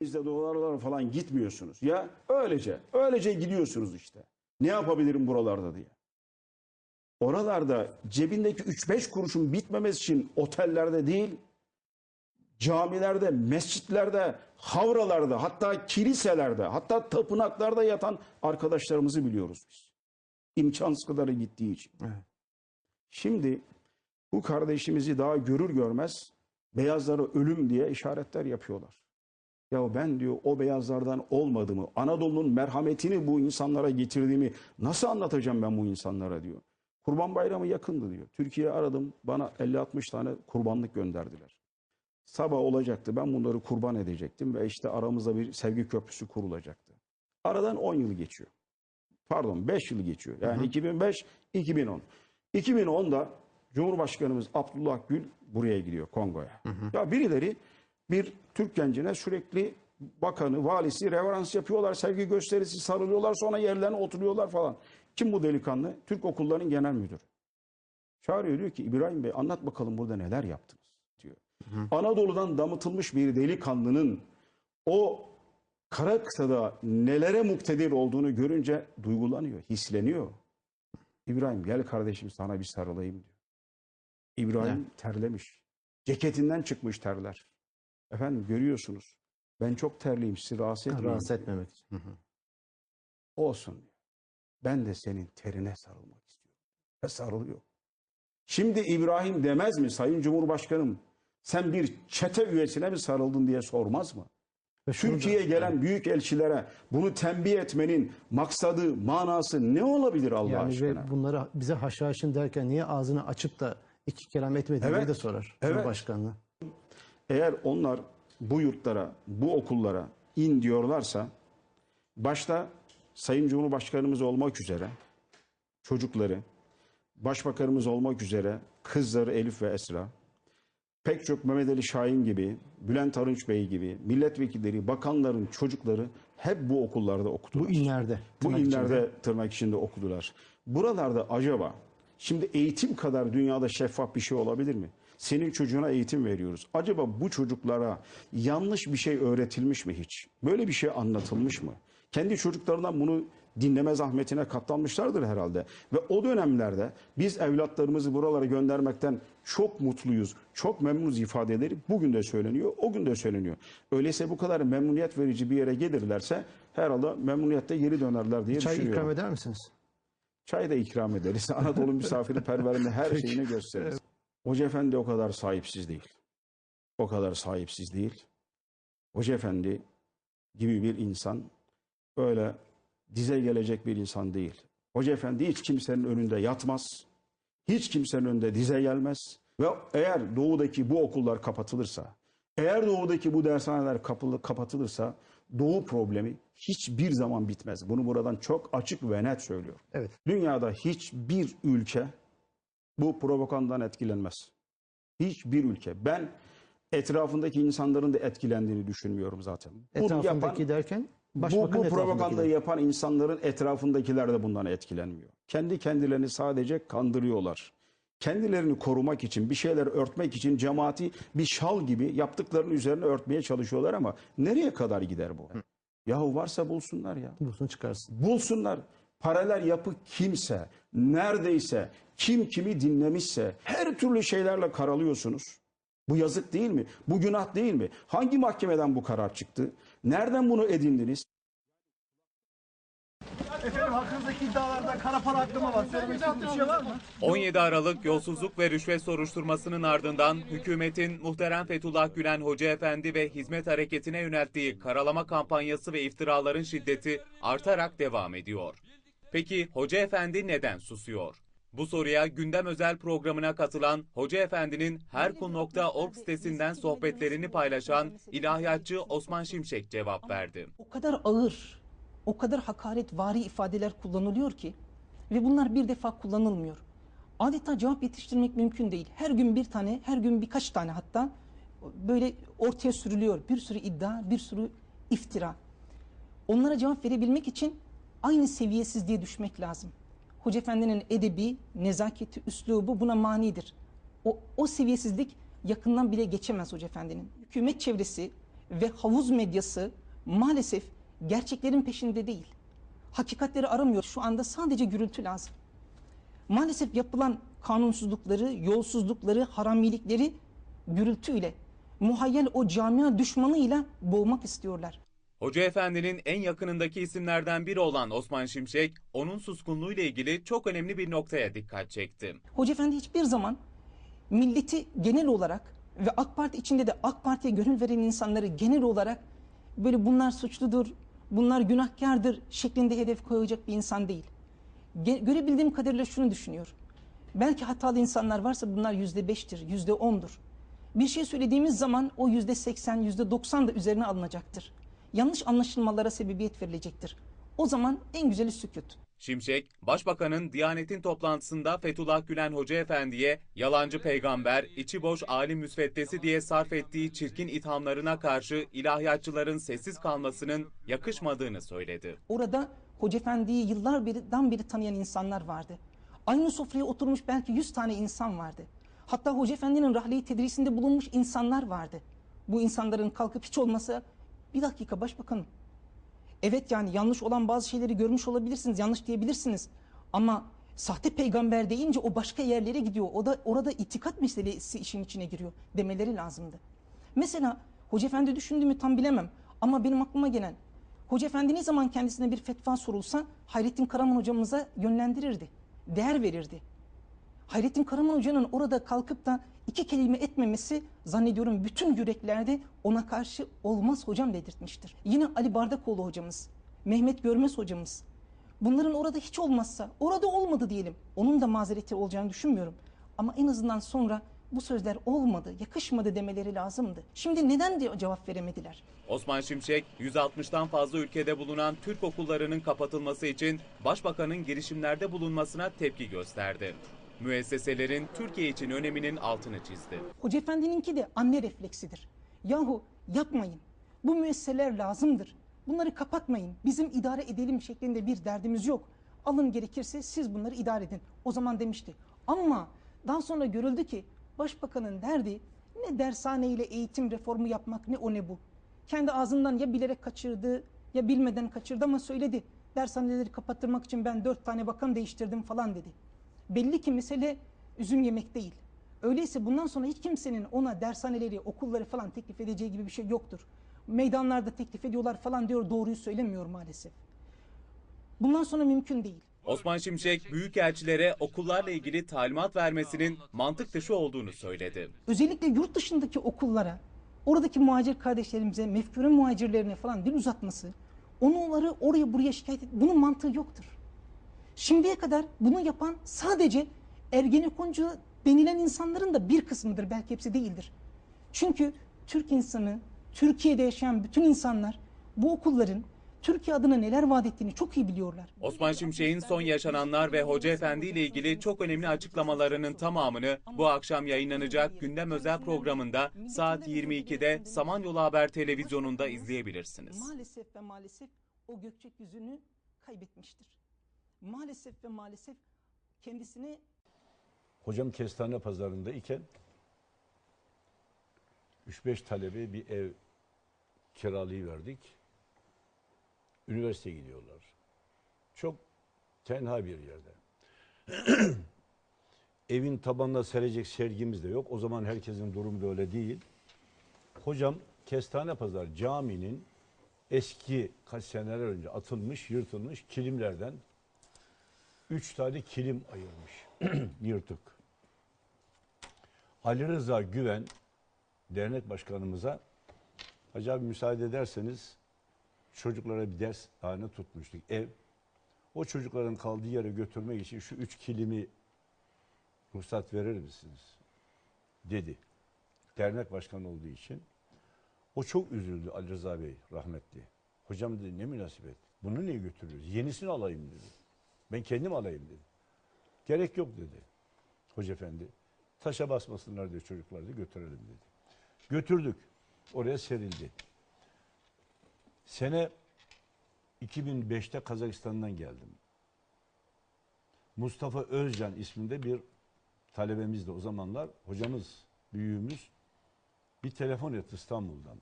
Bizde dolarlara falan gitmiyorsunuz. Ya öylece, öylece gidiyorsunuz işte. Ne yapabilirim buralarda diye. Oralarda cebindeki 3-5 kuruşun bitmemesi için otellerde değil, camilerde, mescitlerde, havralarda, hatta kiliselerde, hatta tapınaklarda yatan arkadaşlarımızı biliyoruz biz. İmkansız kadarı gittiği için. Şimdi bu kardeşimizi daha görür görmez beyazlara ölüm diye işaretler yapıyorlar. Ya ben diyor o beyazlardan olmadığımı, Anadolu'nun merhametini bu insanlara getirdiğimi nasıl anlatacağım ben bu insanlara diyor. Kurban Bayramı yakındı diyor. Türkiye aradım bana 50-60 tane kurbanlık gönderdiler. Sabah olacaktı ben bunları kurban edecektim ve işte aramızda bir sevgi köprüsü kurulacaktı. Aradan 10 yıl geçiyor. Pardon 5 yıl geçiyor. Yani 2005-2010. 2010'da Cumhurbaşkanımız Abdullah Gül buraya gidiyor Kongo'ya. Ya birileri bir Türk gencine sürekli bakanı, valisi reverans yapıyorlar, sevgi gösterisi sarılıyorlar, sonra yerlerine oturuyorlar falan. Kim bu delikanlı? Türk okullarının genel müdürü. Çağırıyor diyor ki İbrahim Bey anlat bakalım burada neler yaptınız diyor. Anadolu'dan damıtılmış bir delikanlının o kara kıtada nelere muktedir olduğunu görünce duygulanıyor, hisleniyor. İbrahim gel kardeşim sana bir sarılayım diyor. İbrahim terlemiş. Ceketinden çıkmış terler. Efendim görüyorsunuz. Ben çok terliyim sizi rahatsız etmeyeyim. Rahatsız etmemek için. Hı hı. Olsun. Ben de senin terine sarılmak istiyorum. Ve sarılıyor. Şimdi İbrahim demez mi Sayın Cumhurbaşkanım sen bir çete üyesine mi sarıldın diye sormaz mı? Da- Türkiye'ye gelen büyük elçilere bunu tembih etmenin maksadı, manası ne olabilir Allah yani aşkına? ve bunları bize haşhaşın derken niye ağzını açıp da iki kelam etmedi diye Evet. de sorar Evet. Cumhurbaşkanlığı. Eğer onlar bu yurtlara, bu okullara in diyorlarsa başta Sayın Cumhurbaşkanımız olmak üzere çocukları, Başbakanımız olmak üzere kızları Elif ve Esra, pek çok Mehmet Ali Şahin gibi, Bülent Arınç Bey gibi, milletvekilleri, bakanların çocukları hep bu okullarda okudular. Bu inlerde. Bu tırnak içinde. inlerde tırnak içinde okudular. Buralarda acaba şimdi eğitim kadar dünyada şeffaf bir şey olabilir mi? Senin çocuğuna eğitim veriyoruz. Acaba bu çocuklara yanlış bir şey öğretilmiş mi hiç? Böyle bir şey anlatılmış mı? Kendi çocuklarından bunu dinleme zahmetine katlanmışlardır herhalde. Ve o dönemlerde biz evlatlarımızı buralara göndermekten çok mutluyuz, çok memnunuz ifadeleri bugün de söyleniyor, o gün de söyleniyor. Öyleyse bu kadar memnuniyet verici bir yere gelirlerse herhalde memnuniyette geri dönerler diye Çay düşünüyorum. ikram eder misiniz? Çay da ikram ederiz. Anadolu misafirperverliğinde her Peki. şeyini gösteririz. Hoca Efendi o kadar sahipsiz değil. O kadar sahipsiz değil. Hoca Efendi gibi bir insan öyle dize gelecek bir insan değil. Hoca Efendi hiç kimsenin önünde yatmaz. Hiç kimsenin önünde dize gelmez. Ve eğer doğudaki bu okullar kapatılırsa, eğer doğudaki bu dershaneler kapılı, kapatılırsa doğu problemi hiçbir zaman bitmez. Bunu buradan çok açık ve net söylüyorum. Evet. Dünyada hiçbir ülke bu propagandadan etkilenmez. Hiçbir ülke. Ben etrafındaki insanların da etkilendiğini düşünmüyorum zaten. Etrafındaki yapan- derken bu, bu propagandayı yapan insanların etrafındakiler de bundan etkilenmiyor. Kendi kendilerini sadece kandırıyorlar. Kendilerini korumak için, bir şeyler örtmek için cemaati bir şal gibi yaptıklarının üzerine örtmeye çalışıyorlar ama nereye kadar gider bu? Yahu varsa bulsunlar ya. Bulsun çıkarsın. Bulsunlar. Paralel yapı kimse, neredeyse, kim kimi dinlemişse her türlü şeylerle karalıyorsunuz. Bu yazık değil mi? Bu günah değil mi? Hangi mahkemeden bu karar çıktı? Nereden bunu edindiniz? Efendim hakkınızdaki iddialarda kara para aklama var. Söylemek istediğiniz bir şey var mı? 17 Aralık yolsuzluk ve rüşvet soruşturmasının ardından hükümetin muhterem Fethullah Gülen Hoca Efendi ve hizmet hareketine yönelttiği karalama kampanyası ve iftiraların şiddeti artarak devam ediyor. Peki Hoca Efendi neden susuyor? Bu soruya gündem özel programına katılan Hoca Efendi'nin herkul.org sitesinden sohbetlerini paylaşan ilahiyatçı Osman Şimşek cevap verdi. o kadar ağır, o kadar hakaretvari ifadeler kullanılıyor ki ve bunlar bir defa kullanılmıyor. Adeta cevap yetiştirmek mümkün değil. Her gün bir tane, her gün birkaç tane hatta böyle ortaya sürülüyor. Bir sürü iddia, bir sürü iftira. Onlara cevap verebilmek için aynı seviyesizliğe düşmek lazım. Hoca Efendi'nin edebi, nezaketi, üslubu buna manidir. O, o seviyesizlik yakından bile geçemez Hoca Efendi'nin. Hükümet çevresi ve havuz medyası maalesef gerçeklerin peşinde değil. Hakikatleri aramıyor. Şu anda sadece gürültü lazım. Maalesef yapılan kanunsuzlukları, yolsuzlukları, haramilikleri gürültüyle, muhayyel o camia düşmanıyla boğmak istiyorlar. Hoca Efendi'nin en yakınındaki isimlerden biri olan Osman Şimşek, onun suskunluğuyla ilgili çok önemli bir noktaya dikkat çekti. Hoca Efendi hiçbir zaman milleti genel olarak ve AK Parti içinde de AK Parti'ye gönül veren insanları genel olarak böyle bunlar suçludur, bunlar günahkardır şeklinde hedef koyacak bir insan değil. Görebildiğim kadarıyla şunu düşünüyor. Belki hatalı insanlar varsa bunlar yüzde beştir, yüzde ondur. Bir şey söylediğimiz zaman o yüzde seksen, yüzde doksan da üzerine alınacaktır. Yanlış anlaşılmalara sebebiyet verilecektir. O zaman en güzeli sükut. Şimşek, Başbakanın Diyanet'in toplantısında Fethullah Gülen Hoca Efendi'ye yalancı peygamber, içi boş alim müsveddesi diye sarf ettiği çirkin ithamlarına karşı ilahiyatçıların sessiz kalmasının yakışmadığını söyledi. Orada Hoca Efendi'yi yıllar birden beri tanıyan insanlar vardı. Aynı sofraya oturmuş belki 100 tane insan vardı. Hatta Hoca Efendi'nin rahleyi tedrisinde bulunmuş insanlar vardı. Bu insanların kalkıp hiç olmasa bir dakika başbakanım. Evet yani yanlış olan bazı şeyleri görmüş olabilirsiniz, yanlış diyebilirsiniz. Ama sahte peygamber deyince o başka yerlere gidiyor. O da orada itikat meselesi işin içine giriyor demeleri lazımdı. Mesela Hoca Efendi düşündüğümü tam bilemem ama benim aklıma gelen Hoca Efendi ne zaman kendisine bir fetva sorulsa Hayrettin Karaman hocamıza yönlendirirdi. Değer verirdi. Hayrettin Karaman hocanın orada kalkıp da iki kelime etmemesi zannediyorum bütün yüreklerde ona karşı olmaz hocam dedirtmiştir. Yine Ali Bardakoğlu hocamız, Mehmet Görmez hocamız. Bunların orada hiç olmazsa, orada olmadı diyelim. Onun da mazereti olacağını düşünmüyorum. Ama en azından sonra bu sözler olmadı, yakışmadı demeleri lazımdı. Şimdi neden diye cevap veremediler? Osman Şimşek, 160'tan fazla ülkede bulunan Türk okullarının kapatılması için Başbakanın girişimlerde bulunmasına tepki gösterdi. Müesseselerin Türkiye için öneminin altını çizdi. Hoca Efendi'ninki de anne refleksidir. Yahu yapmayın. Bu müesseseler lazımdır. Bunları kapatmayın. Bizim idare edelim şeklinde bir derdimiz yok. Alın gerekirse siz bunları idare edin. O zaman demişti. Ama daha sonra görüldü ki başbakanın derdi ne dershane ile eğitim reformu yapmak ne o ne bu. Kendi ağzından ya bilerek kaçırdı ya bilmeden kaçırdı ama söyledi. Dershaneleri kapattırmak için ben dört tane bakan değiştirdim falan dedi. Belli ki mesele üzüm yemek değil. Öyleyse bundan sonra hiç kimsenin ona dershaneleri, okulları falan teklif edeceği gibi bir şey yoktur. Meydanlarda teklif ediyorlar falan diyor doğruyu söylemiyor maalesef. Bundan sonra mümkün değil. Osman Şimşek, büyükelçilere okullarla ilgili talimat vermesinin mantık dışı olduğunu söyledi. Özellikle yurt dışındaki okullara, oradaki muhacir kardeşlerimize, mefkure muhacirlerine falan dil uzatması, onları oraya buraya şikayet et, bunun mantığı yoktur. Şimdiye kadar bunu yapan sadece Ergenekoncu denilen insanların da bir kısmıdır, belki hepsi değildir. Çünkü Türk insanı, Türkiye'de yaşayan bütün insanlar bu okulların Türkiye adına neler vaat ettiğini çok iyi biliyorlar. Osman Şimşek'in son yaşananlar ve Hoca Efendi ile ilgili çok önemli açıklamalarının tamamını bu akşam yayınlanacak Gündem Özel programında saat 22'de Samanyolu Haber Televizyonu'nda izleyebilirsiniz. Maalesef ve maalesef o gökçek yüzünü kaybetmiştir. Maalesef ve maalesef kendisine Hocam kestane pazarında iken 3-5 talebe bir ev kiralayıverdik. Üniversiteye gidiyorlar. Çok tenha bir yerde. Evin tabanına serecek sergimiz de yok. O zaman herkesin durumu da öyle değil. Hocam Kestane Pazar caminin eski kaç seneler önce atılmış, yırtılmış kilimlerden üç tane kilim ayırmış. Yırtık. Ali Rıza Güven dernek başkanımıza Hacı abi müsaade ederseniz çocuklara bir ders hane tutmuştuk. Ev. O çocukların kaldığı yere götürmek için şu üç kilimi ruhsat verir misiniz? Dedi. Dernek başkanı olduğu için. O çok üzüldü Ali Rıza Bey rahmetli. Hocam dedi ne münasebet. Bunu niye götürüyoruz? Yenisini alayım dedi. Ben kendim alayım dedi. Gerek yok dedi. Hoca efendi. Taşa basmasınlar diye çocuklar da götürelim dedi. Götürdük. Oraya serildi. Sene 2005'te Kazakistan'dan geldim. Mustafa Özcan isminde bir talebemiz de o zamanlar hocamız, büyüğümüz bir telefon etti İstanbul'dan.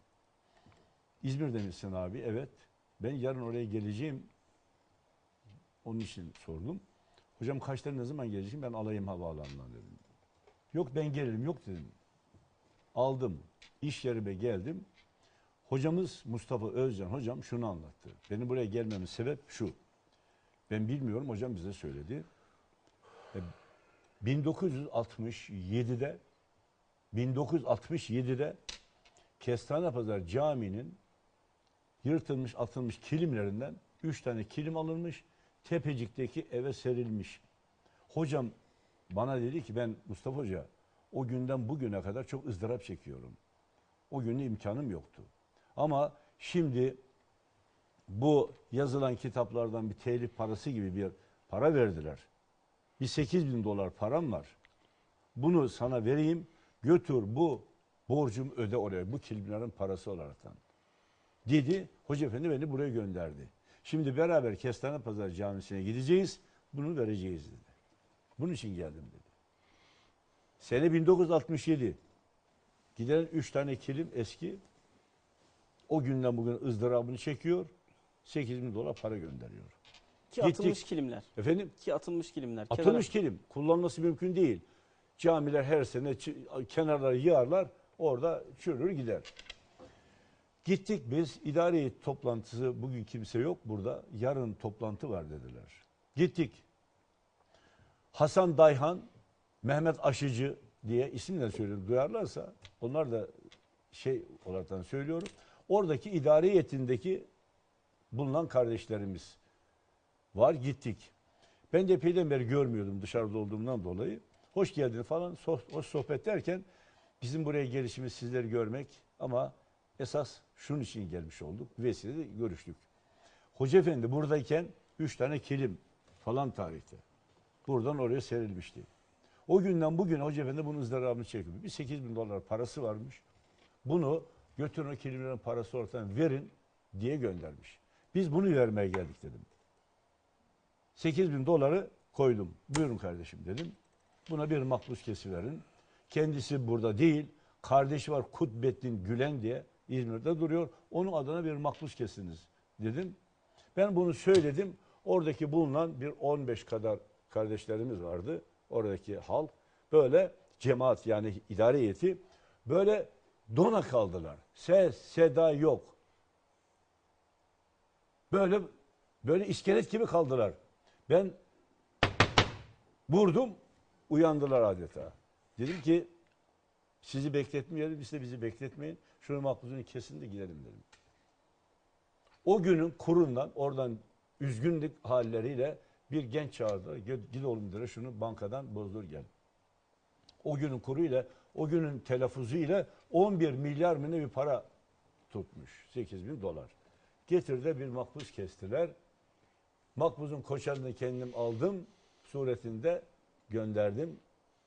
İzmir'de misin abi? Evet. Ben yarın oraya geleceğim. Onun için sordum. Hocam kaçta ne zaman geleceğim? Ben alayım havaalanından dedim. Yok ben gelirim. Yok dedim. Aldım. İş yerime geldim. Hocamız Mustafa Özcan hocam şunu anlattı. Benim buraya gelmemin sebep şu. Ben bilmiyorum hocam bize söyledi. E, 1967'de 1967'de Kestane Pazar Camii'nin yırtılmış atılmış kilimlerinden üç tane kilim alınmış. Tepecik'teki eve serilmiş. Hocam bana dedi ki ben Mustafa Hoca o günden bugüne kadar çok ızdırap çekiyorum. O gün imkanım yoktu. Ama şimdi bu yazılan kitaplardan bir telif parası gibi bir para verdiler. Bir 8 bin dolar param var. Bunu sana vereyim götür bu borcumu öde oraya bu kilimlerin parası olaraktan. Dedi Hoca Efendi beni buraya gönderdi. Şimdi beraber Kestane Pazar Camisi'ne gideceğiz bunu vereceğiz dedi. Bunun için geldim dedi. Sene 1967. Giden üç tane kilim eski. O günden bugün ızdırabını çekiyor. 8 bin dolar para gönderiyor. Ki Gittik. atılmış kilimler. Efendim Ki atılmış kilimler. atılmış kilim kullanması mümkün değil. Camiler her sene kenarları yığarlar. Orada çürür gider. Gittik biz idari heyet toplantısı bugün kimse yok burada. Yarın toplantı var dediler. Gittik. Hasan Dayhan, Mehmet Aşıcı diye isimle söylüyorum. Duyarlarsa onlar da şey olaraktan söylüyorum. Oradaki idari heyetindeki bulunan kardeşlerimiz var gittik. Ben de epeyden beri görmüyordum dışarıda olduğumdan dolayı. Hoş geldin falan hoş sohbet derken bizim buraya gelişimiz sizleri görmek ama esas şunun için gelmiş olduk. Vesileyle görüştük. Hoca Efendi buradayken üç tane kilim falan tarihte. Buradan oraya serilmişti. O günden bugüne Hoca Efendi bunun ızdırabını çekiyor. Bir 8 bin dolar parası varmış. Bunu götürün o kilimlerin parası ortadan verin diye göndermiş. Biz bunu vermeye geldik dedim. 8 bin doları koydum. Buyurun kardeşim dedim. Buna bir makbuz kesiverin. Kendisi burada değil. Kardeşi var Kutbettin Gülen diye İzmir'de duruyor. Onun adına bir makbuz kesiniz dedim. Ben bunu söyledim. Oradaki bulunan bir 15 kadar kardeşlerimiz vardı. Oradaki halk böyle cemaat yani idare heyeti böyle dona kaldılar. Ses, seda yok. Böyle böyle iskelet gibi kaldılar. Ben vurdum, uyandılar adeta. Dedim ki sizi bekletmeyelim, biz de bizi bekletmeyin. Şunu makbuzunu kesin de gidelim dedim. O günün kurundan, oradan üzgünlük halleriyle bir genç çağırdı. Gid oğlum dedi şunu bankadan bozdur gel. O günün kuruyla, o günün telaffuzuyla 11 milyar mı bir para tutmuş. 8 bin dolar. Getirde bir makbuz kestiler. Makbuzun koçarını kendim aldım. Suretinde gönderdim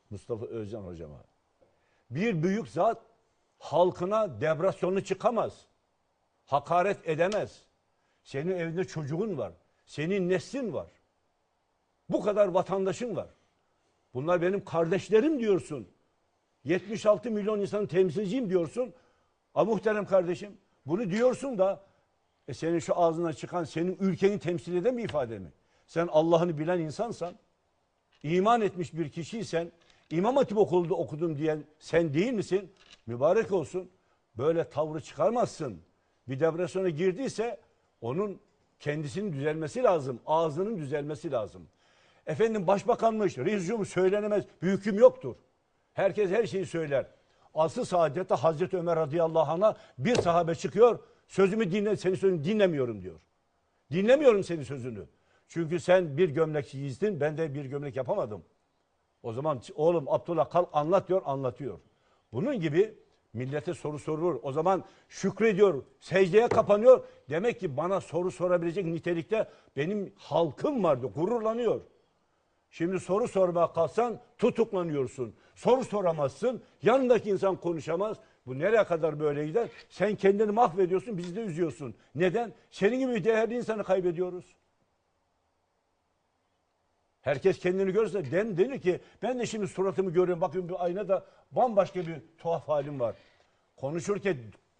Mustafa Özcan hocama. Bir büyük zat halkına debrasyonu çıkamaz. Hakaret edemez. Senin evinde çocuğun var. Senin neslin var. Bu kadar vatandaşın var. Bunlar benim kardeşlerim diyorsun. 76 milyon insanın temsilciyim diyorsun. Ama muhterem kardeşim bunu diyorsun da e senin şu ağzından çıkan senin ülkeni temsil eden bir ifade mi? Sen Allah'ını bilen insansan, iman etmiş bir kişiysen, İmam Hatip okulunda okudum diyen sen değil misin? Mübarek olsun. Böyle tavrı çıkarmazsın. Bir depresyona girdiyse onun kendisinin düzelmesi lazım. Ağzının düzelmesi lazım. Efendim başbakanmış, reis söylenemez. Bir hüküm yoktur. Herkes her şeyi söyler. Asıl saadette Hazreti Ömer radıyallahu anh'a bir sahabe çıkıyor. Sözümü dinle, senin sözünü dinlemiyorum diyor. Dinlemiyorum senin sözünü. Çünkü sen bir gömlek giydin, ben de bir gömlek yapamadım. O zaman oğlum Abdullah kalk anlat diyor, anlatıyor. Bunun gibi millete soru sorulur. O zaman şükrediyor, secdeye kapanıyor. Demek ki bana soru sorabilecek nitelikte benim halkım vardı, gururlanıyor. Şimdi soru sormaya kalksan tutuklanıyorsun. Soru soramazsın. Yanındaki insan konuşamaz. Bu nereye kadar böyle gider? Sen kendini mahvediyorsun, bizi de üzüyorsun. Neden? Senin gibi değerli insanı kaybediyoruz. Herkes kendini görürse den denir ki ben de şimdi suratımı görüyorum. Bakın bir aynada bambaşka bir tuhaf halim var. Konuşurken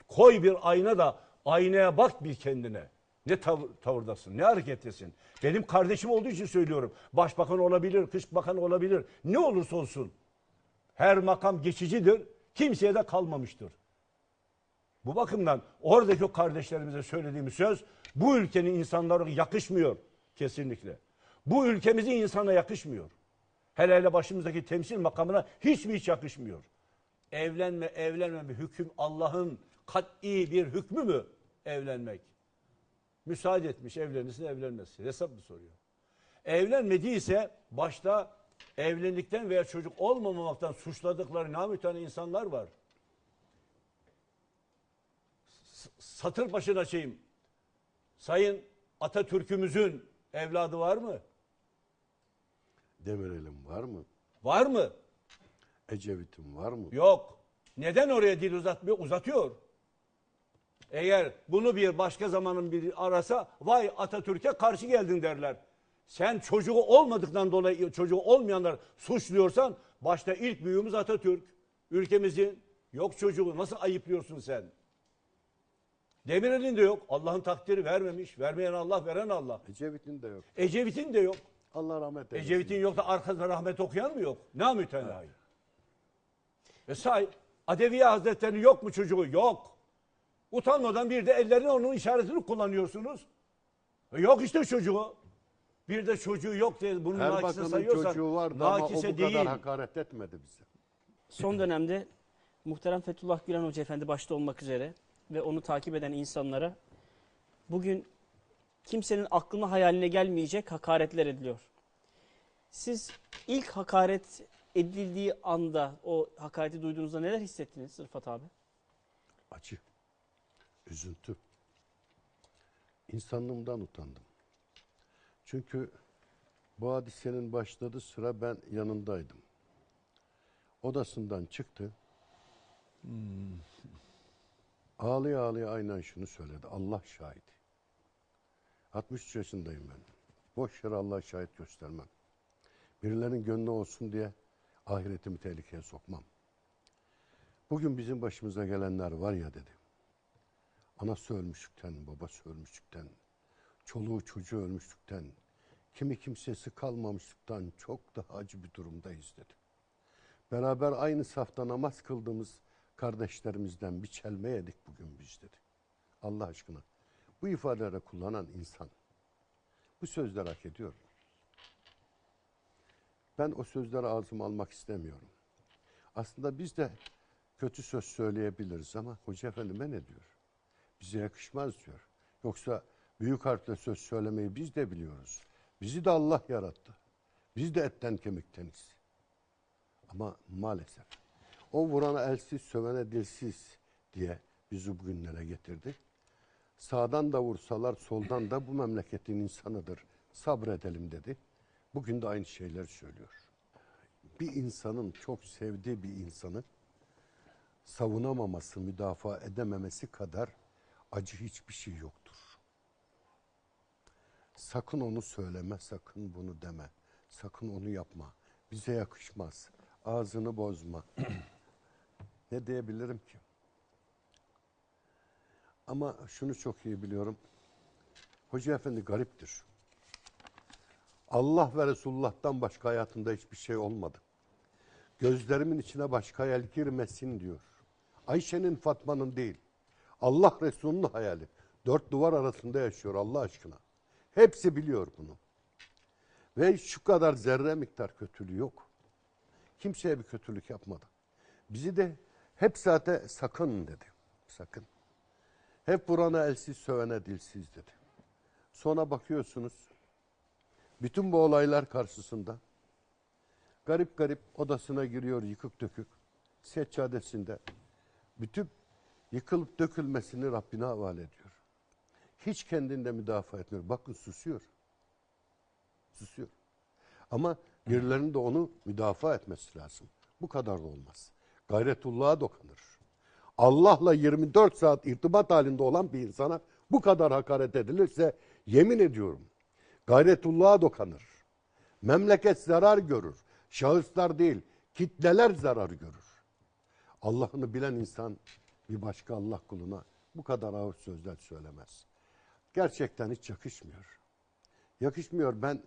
koy bir ayna da Aynaya bak bir kendine. Ne tav- tavırdasın, ne harekettesin. Benim kardeşim olduğu için söylüyorum. Başbakan olabilir, kış bakan olabilir. Ne olursa olsun. Her makam geçicidir. Kimseye de kalmamıştır. Bu bakımdan oradaki kardeşlerimize söylediğimiz söz bu ülkenin insanlara yakışmıyor kesinlikle. Bu ülkemizin insana yakışmıyor. Hele hele başımızdaki temsil makamına hiç mi hiç yakışmıyor. Evlenme, evlenme bir hüküm Allah'ın kat'i bir hükmü mü evlenmek? Müsaade etmiş evlenirsin evlenmesin. Hesap mı soruyor? Evlenmediyse başta evlilikten veya çocuk olmamamaktan suçladıkları namütane insanlar var. S- Satır başına şeyim. Sayın Atatürk'ümüzün evladı var mı? Demirel'in var mı? Var mı? Ecevit'in var mı? Yok. Neden oraya dil uzatmıyor? Uzatıyor. Eğer bunu bir başka zamanın bir arasa vay Atatürk'e karşı geldin derler. Sen çocuğu olmadıktan dolayı çocuğu olmayanlar suçluyorsan başta ilk büyüğümüz Atatürk. Ülkemizin yok çocuğu nasıl ayıplıyorsun sen? Demirel'in de yok. Allah'ın takdiri vermemiş. Vermeyen Allah, veren Allah. Ecevit'in de yok. Ecevit'in de yok. Allah rahmet eylesin. Ecevit'in yok da arkasında rahmet okuyan mı yok? Ne mütenahi? E say, Adeviye Hazretleri'nin yok mu çocuğu? Yok. Utanmadan bir de ellerini onun işaretini kullanıyorsunuz. E yok işte çocuğu. Bir de çocuğu yok diye bunu Her nakise sayıyorsan çocuğu vardı ama o bu değil. kadar hakaret etmedi bize. Son dönemde muhterem Fethullah Gülen Hoca Efendi başta olmak üzere ve onu takip eden insanlara bugün kimsenin aklına hayaline gelmeyecek hakaretler ediliyor. Siz ilk hakaret edildiği anda o hakareti duyduğunuzda neler hissettiniz Rıfat abi? Acı, üzüntü. İnsanlığımdan utandım. Çünkü bu hadisenin başladığı sıra ben yanındaydım. Odasından çıktı. Ağlaya ağlaya aynen şunu söyledi. Allah şahit. 63 yaşındayım ben. Boş yere Allah şahit göstermem. Birilerinin gönlü olsun diye ahiretimi tehlikeye sokmam. Bugün bizim başımıza gelenler var ya dedi. Anası ölmüşlükten, babası ölmüşlükten, çoluğu çocuğu ölmüşlükten, kimi kimsesi kalmamışlıktan çok daha acı bir durumdayız dedi. Beraber aynı safta namaz kıldığımız kardeşlerimizden bir çelme yedik bugün biz dedi. Allah aşkına bu ifadeleri kullanan insan bu sözler hak ediyor? Ben o sözleri ağzıma almak istemiyorum. Aslında biz de kötü söz söyleyebiliriz ama Hoca Efendi ne diyor? Bize yakışmaz diyor. Yoksa büyük harfle söz söylemeyi biz de biliyoruz. Bizi de Allah yarattı. Biz de etten kemikteniz. Ama maalesef o vurana elsiz, sövene dilsiz diye bizi bugünlere getirdi. Sağdan da vursalar, soldan da bu memleketin insanıdır. Sabredelim dedi. Bugün de aynı şeyler söylüyor. Bir insanın çok sevdiği bir insanı savunamaması, müdafaa edememesi kadar acı hiçbir şey yoktur. Sakın onu söyleme, sakın bunu deme. Sakın onu yapma. Bize yakışmaz. Ağzını bozma. ne diyebilirim ki? Ama şunu çok iyi biliyorum. Hoca Efendi gariptir. Allah ve Resulullah'tan başka hayatında hiçbir şey olmadı. Gözlerimin içine başka hayal girmesin diyor. Ayşe'nin Fatma'nın değil. Allah Resulü'nün hayali. Dört duvar arasında yaşıyor Allah aşkına. Hepsi biliyor bunu. Ve şu kadar zerre miktar kötülüğü yok. Kimseye bir kötülük yapmadı. Bizi de hep zaten sakın dedi. Sakın. Hep vurana elsiz sövene dilsiz dedi. Sonra bakıyorsunuz bütün bu olaylar karşısında garip garip odasına giriyor yıkık dökük seccadesinde bütün yıkılıp dökülmesini Rabbine havale ediyor. Hiç kendinde müdafaa etmiyor. Bakın susuyor. Susuyor. Ama birilerinin de onu müdafaa etmesi lazım. Bu kadar da olmaz. Gayretullah'a dokanır. Allah'la 24 saat irtibat halinde olan bir insana bu kadar hakaret edilirse yemin ediyorum gayretullah'a dokanır. Memleket zarar görür. Şahıslar değil, kitleler zarar görür. Allah'ını bilen insan bir başka Allah kuluna bu kadar ağır sözler söylemez. Gerçekten hiç yakışmıyor. Yakışmıyor ben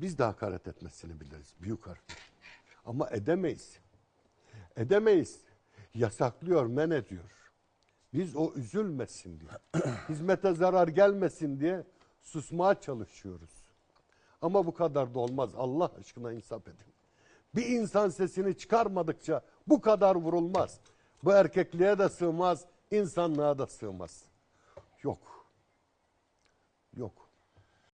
biz de hakaret etmesini biliriz büyük harfle. Ama edemeyiz. Edemeyiz. Yasaklıyor, men ediyor. Biz o üzülmesin diye, hizmete zarar gelmesin diye susmaya çalışıyoruz. Ama bu kadar da olmaz. Allah aşkına insaf edin. Bir insan sesini çıkarmadıkça bu kadar vurulmaz. Bu erkekliğe de sığmaz, insanlığa da sığmaz. Yok.